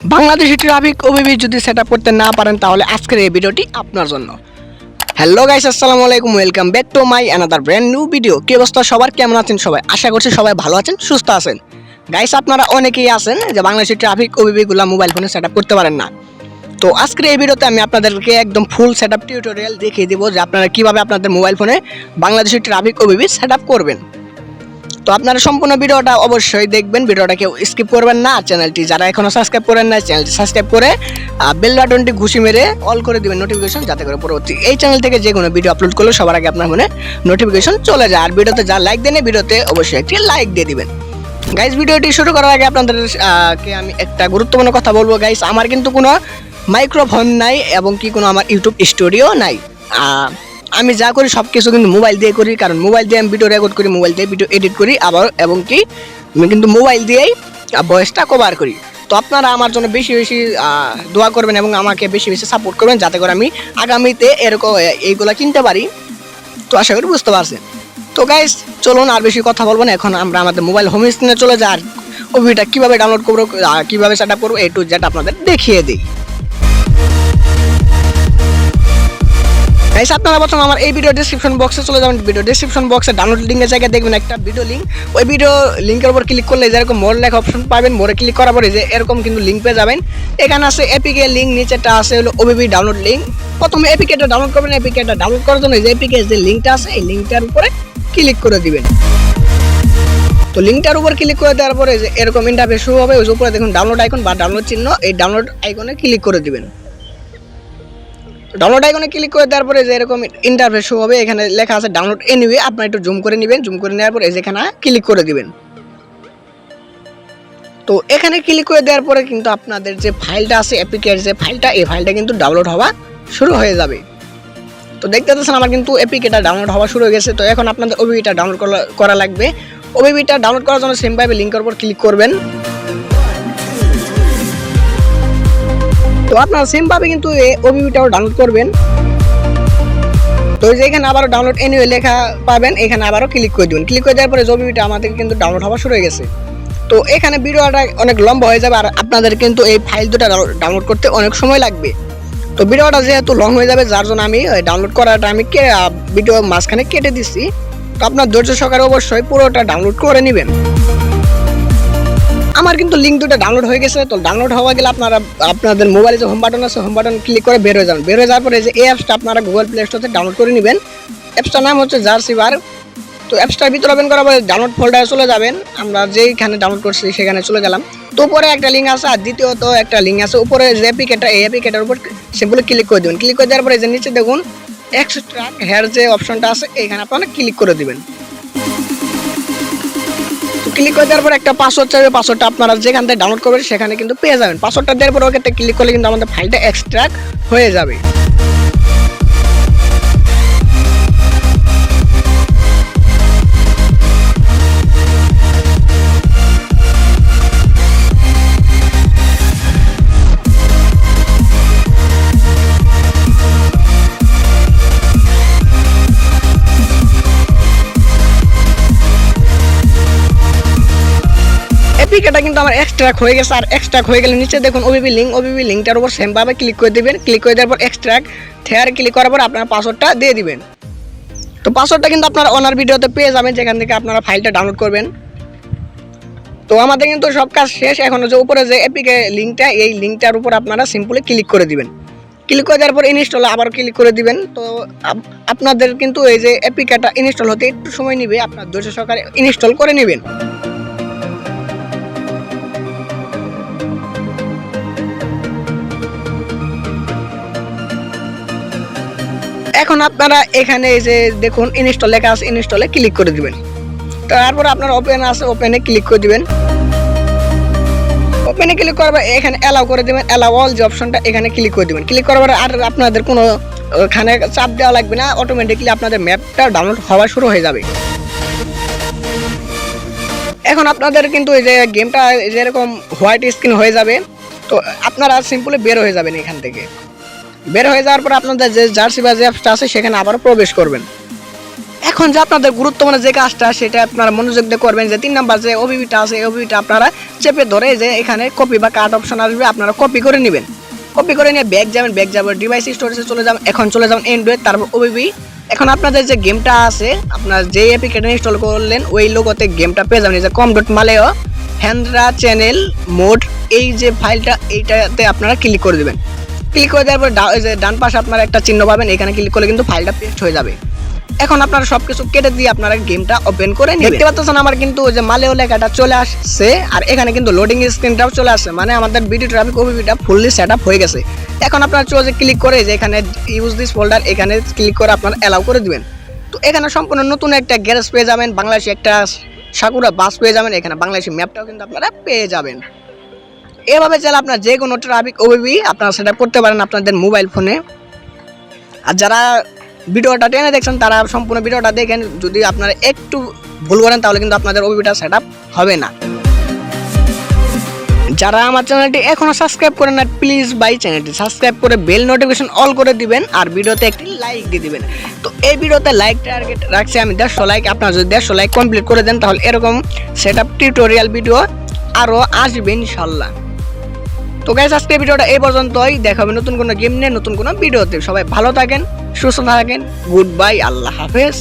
Bangladeshi traffic OBB যদি set করতে না পারেন, তাহলে আজকের এই ভিডিওটি আপনার জন্য। হ্যালো গাইস আসসালামু আলাইকুম welcome back to my another brand new video কি অবস্থা সবার? কেমন আছেন সবাই? আশা করছি সবাই ভালো আছেন, সুস্থ আছেন। গাইস আপনারা অনেকেই আছেন যে বাংলাদেশি ট্রাফিক ওবিবিগুলো মোবাইল ফোনে সেট করতে পারেন না। তো আজকের এই ভিডিওতে আমি আপনাদেরকে একদম ফুল সেট আপ টিউটোরিয়াল দেখিয়ে দেবো যে আপনারা কীভাবে আপনাদের মোবাইল ফোনে বাংলাদেশি ট্রাফিক ওবিবি সেট করবেন। তো আপনারা সম্পূর্ণ ভিডিওটা অবশ্যই দেখবেন। ভিডিওটা কেউ স্কিপ করবেন না। চ্যানেলটি যারা এখনও সাবস্ক্রাইব করেন না চ্যানেলটি সাবস্ক্রাইব করে বেল বাটনটি ঘুষি মেরে অল করে দিবেন নোটিফিকেশন যাতে করে পরবর্তী এই চ্যানেল থেকে যে কোনো ভিডিও আপলোড করলে সবার আগে আপনার মনে নোটিফিকেশন চলে যায়। আর ভিডিওতে যা লাইক দেন ভিডিওতে অবশ্যই একটি লাইক দিয়ে দিবেন। গাইস ভিডিওটি শুরু করার আগে আপনাদের কে আমি একটা গুরুত্বপূর্ণ কথা বলব। গাইস আমার কিন্তু কোনো মাইক্রোফোন নাই এবং কি কোনো আমার ইউটিউব স্টুডিও নাই। আমি যা করি সব কিছু কিন্তু মোবাইল দিয়ে করি, কারণ মোবাইল দিয়ে আমি ভিডিও রেকর্ড করি মোবাইল দিয়ে ভিডিও এডিট করি, আবার এবং কি, আমি কিন্তু মোবাইল দিয়েই ভয়েসটা কভার করি। তো আপনারা আমার জন্য বেশি বেশি দোয়া করবেন এবং আমাকে বেশি বেশি সাপোর্ট করবেন যাতে করে আমি আগামীতে এরকম এইগুলো কিনতে পারি। তো আশা করি বুঝতে পারছেন। তো গাইস চলুন আর বেশি কথা বলব না। এখন আমরা আমাদের মোবাইল হোম স্ক্রিনে চলে যাই, আর ওভিটা কীভাবে ডাউনলোড করব কীভাবে সেট আপ করব এ টু জেড আপনাদের দেখিয়ে দিই। গাইস আপনারা প্রথম আমার এই ভিডিও ডেসক্রিপশন বক্সে চলে যাবেন। ভিডিও ডেসক্রিপশন বক্সে ডাউনলোড লিঙ্কের জায়গায় দেখবেন একটা ভিডিও লিঙ্ক ওই ভিডিও লিঙ্কের উপর ক্লিক করলে যেরকম মোর লেখা অপশন পাবেন। মোরে ক্লিক করার পরে যে এরকম কিন্তু লিঙ্ক পেয়ে যাবেন। এখানে আছে এপিকে লিঙ্ক নিচেটা আছে হলো ওবিবি ডাউনলোড লিঙ্ক প্রথমে এপিকেটা ডাউনলোড করবেন। এপিকেটা ডাউনলোড করার জন্য যে এপিকে যে লিঙ্কটা আছে, এই লিঙ্কটার উপরে ক্লিক করে দিবেন। তো লিঙ্কটার উপর ক্লিক করে দেওয়ার পরে যে এরকম ইন্টারফেস শুরু হবে। ওই উপরে দেখুন ডাউনলোড আইকন বা ডাউনলোড চিহ্ন, এই ডাউনলোড আইকনে ক্লিক করে দিবেন। ডাউনলোড আইকনে ক্লিক করে দেওয়ার পরে যে এরকম ইন্টারফেস শো হবে, এখানে লেখা আছে ডাউনলোড এনিওয়ে আপনার একটু জুম করে নেবেন জুম করে নেওয়ার পরে যেখানে ক্লিক করে দিবেন। তো এখানে ক্লিক করে দেওয়ার পরে কিন্তু আপনাদের যে ফাইলটা আছে এপিকের যে ফাইলটা এই ফাইলটা কিন্তু ডাউনলোড হওয়া শুরু হয়ে যাবে। তো দেখতে পাচ্ছেন আমার কিন্তু এপিকেটা ডাউনলোড হওয়া শুরু হয়ে গেছে। তো এখন আপনাদের ওবিবিটা ডাউনলোড করা লাগবে। ওবিবিটা ডাউনলোড করার জন্য সেমভাবে লিঙ্কের উপর ক্লিক করবেন। তো আপনারা সেমভাবে কিন্তু এই ওবিবিটাও ডাউনলোড করবেন। তো এখানে আবারও ডাউনলোড এনিওয়ে লেখা পাবেন, এখানে আবারও ক্লিক করে দিবেন। ক্লিক করে দেওয়ার পরে ওবিবিটা আমাদের কিন্তু ডাউনলোড হওয়া শুরু হয়ে গেছে। তো এখানে ভিডিওটা অনেক লম্বা হয়ে যাবে আর আপনাদের কিন্তু এই ফাইল দুটো ডাউনলোড করতে অনেক সময় লাগবে। তো ভিডিওটা যেহেতু লং হয়ে যাবে, যার জন্য আমি ডাউনলোড করাটা আমি ভিডিও মাঝখানে কেটে দিচ্ছি তো আপনার ধৈর্য সহকারে অবশ্যই পুরোটা ডাউনলোড করে নেবেন। আমার কিন্তু লিঙ্ক দুটো ডাউনলোড হয়ে গেছে, তো ডাউনলোড হওয়া গেলে আপনারা, আপনাদের মোবাইলে যে হোম বাটন আছে হোম বাটন ক্লিক করে বের হয়ে যাবেন। বের হয়ে যাওয়ার পরে যে এই অ্যাপসটা আপনারা গুগল প্লে স্টোর থেকে ডাউনলোড করে নেবেন। অ্যাপসটার নাম হচ্ছে জার্সি বার তো অ্যাপসটার ভিতরে ওপেন করার পরে ডাউনলোড ফোল্ডারে চলে যাবেন। আমরা যেইখানে ডাউনলোড করছি সেখানে চলে গেলাম। তো উপরে একটা লিঙ্ক আছে আর দ্বিতীয়ত একটা লিঙ্ক আছে। উপরে যে অ্যাপিকেটা এই অ্যাপিকেটার উপর সিম্পলি ক্লিক করে দেবেন। ক্লিক করে দেওয়ার পরে যে নিচে দেখুন এক্সট্রা হেয়ার যে অপশনটা আছে, এইখানে আপনারা ক্লিক করে দিবেন। ক্লিক করে দেওয়ার পর একটা পাসওয়ার্ড চাইবে পাসওয়ার্ডটা আপনারা যেখান থেকে ডাউনলোড করবেন সেখানে কিন্তু পেয়ে যাবেন। পাসওয়ার্ডটা দেওয়ার পর ওকে ক্লিক করলে কিন্তু আমাদের ফাইলটা এক্সট্রাক্ট হয়ে যাবে। এপিকেটা কিন্তু আমার এক্সট্রাক হয়ে গেছে। আর এক্সট্রাক হয়ে গেলে নিচে দেখুন ওবিবি লিঙ্ক ওবিবি লিঙ্কটার উপর সেমভাবে ক্লিক করে দিবেন। ক্লিক করে দেওয়ার পর এক্সট্রাক থেয়ারে ক্লিক করার পর আপনার পাসওয়ার্ডটা দিয়ে দিবেন। তো পাসওয়ার্ডটা কিন্তু আপনারা অনার ভিডিওতে পেয়ে যাবেন, যেখান থেকে আপনারা ফাইলটা ডাউনলোড করবেন। তো আমাদের কিন্তু সব কাজ শেষ। এখন যে উপরে যে এপিকে লিঙ্কটা এই লিঙ্কটার উপর আপনারা সিম্পলি ক্লিক করে দিবেন। ক্লিক করে দেওয়ার পর ইনস্টল আবার ক্লিক করে দিবেন। তো আপ- আপনাদের কিন্তু এই যে এপিকেটা ইনস্টল হতে একটু সময় নেবে। আপনার ধৈর্য সহকারে ইনস্টল করে নেবেন। এখন আপনারা এখানে এই যে দেখুন ইনস্টল লেখা আছে ইনস্টলে ক্লিক করে দিবেন। তারপর আপনার ওপেন আছে ওপেনে ক্লিক করে দিবেন। ওপেনে ক্লিক করার পর এখানে অ্যালাউ করে দিবেন অ্যালাউ অল যে অপশনটা এখানে ক্লিক করে দিবেন। ক্লিক করার পর আর আপনাদের কোনো, ওখানে চাপ দেওয়া লাগবে না অটোমেটিকলি আপনাদের ম্যাপটা ডাউনলোড হওয়া শুরু হয়ে যাবে। এখন আপনাদের কিন্তু এই যে গেমটা যেরকম হোয়াইট স্ক্রিন হয়ে যাবে, তো আপনারা সিম্পলি বের হয়ে যাবেন এখান থেকে। বের হয়ে যাওয়ার পর আপনাদের যে জার্সি বা যে অ্যাপসটা আছে, সেখানে আবার প্রবেশ করবেন। এখন যে আপনাদের গুরুত্বপূর্ণ যে কাজটা, সেটা আপনারা মনোযোগ দিয়ে করবেন যে, তিন নাম্বার যে ওবিবিটা আছে, এই আপনারা চেপে ধরে যে, এখানে কপি বা কাট অপশন আসবে, আপনারা কপি করে নেবেন। কপি করে নিয়ে ব্যাগ যাবেন ব্যাগ যাবেন ডিভাইস স্টোরেজে চলে যাবেন, এখন চলে যাবেন এন্ড্রয়েড তারপর ওবিবি এখন আপনাদের যে গেমটা আছে, আপনার যে অ্যাপ্লিকেশন ইনস্টল করলেন, ওই লোগোতে গেমটা পেয়ে যাবেন। যে কম ডট মালেও হ্যান্ডরা চ্যানেল মোড এই যে ফাইলটা এইটাতে আপনারা ক্লিক করে দেবেন। ক্লিক করে দেওয়ার পর যে ডান পাশে আপনারা একটা চিহ্ন পাবেন, এখানে ক্লিক করলে কিন্তু ফাইলটা পেস্ট হয়ে যাবে। এখন আপনারা সবকিছু কেটে দিয়ে আপনারা গেমটা ওপেন করে দেখতে পাচ্ছেন আমার কিন্তু যে মালেও লেখাটা চলে আসছে, আর এখানে কিন্তু লোডিং স্ক্রিনটাও চলে আসছে। মানে আমাদের ভিডিও ট্রাফিক ওবিবিটা ফুললি সেট আপ হয়ে গেছে। এখন আপনারা চলে ক্লিক করে যে এখানে ইউজ দিস ফোল্ডার এখানে ক্লিক করে আপনারা অ্যালাউ করে দিবেন। তো এখানে সম্পূর্ণ নতুন একটা গ্যারেজ পেয়ে যাবেন, বাংলাদেশে একটা সাকুরা বাস পেয়ে যাবেন, এখানে বাংলাদেশি ম্যাপটাও কিন্তু আপনারা পেয়ে যাবেন। এভাবে চাইলে আপনার যে কোনো ট্রাফিক ওবিবি আপনারা সেটা করতে পারেন আপনাদের মোবাইল ফোনে আর যারা ভিডিওটা টেনে দেখছেন, তারা সম্পূর্ণ ভিডিওটা দেখেন। যদি আপনারা একটু ভুল করেন, তাহলে কিন্তু আপনাদের ওবিবিটা সেট হবে না। যারা আমার চ্যানেলটি এখনও সাবস্ক্রাইব করেন না প্লিজ বাই চ্যানেলটি সাবস্ক্রাইব করে বেল নোটিফিকেশন অল করে দিবেন আর ভিডিওতে একটি লাইক দিয়ে দিবেন। তো এই ভিডিওতে লাইক টার্গেট রাখছি আমি দেড়শো লাইক আপনারা যদি দেড়শো লাইক কমপ্লিট করে দেন, তাহলে এরকম সেট আপ টিউটোরিয়াল ভিডিও আরও আসবে ইনশাল্লাহ। তো গাইজ আজকে ভিডিওটা এই পর্যন্তই। দেখা হবে নতুন কোনো গেম নিয়ে, নতুন কোনো ভিডিওতে সবাই ভালো থাকেন, সুস্থ থাকেন। গুড বাই আল্লাহ হাফেজ।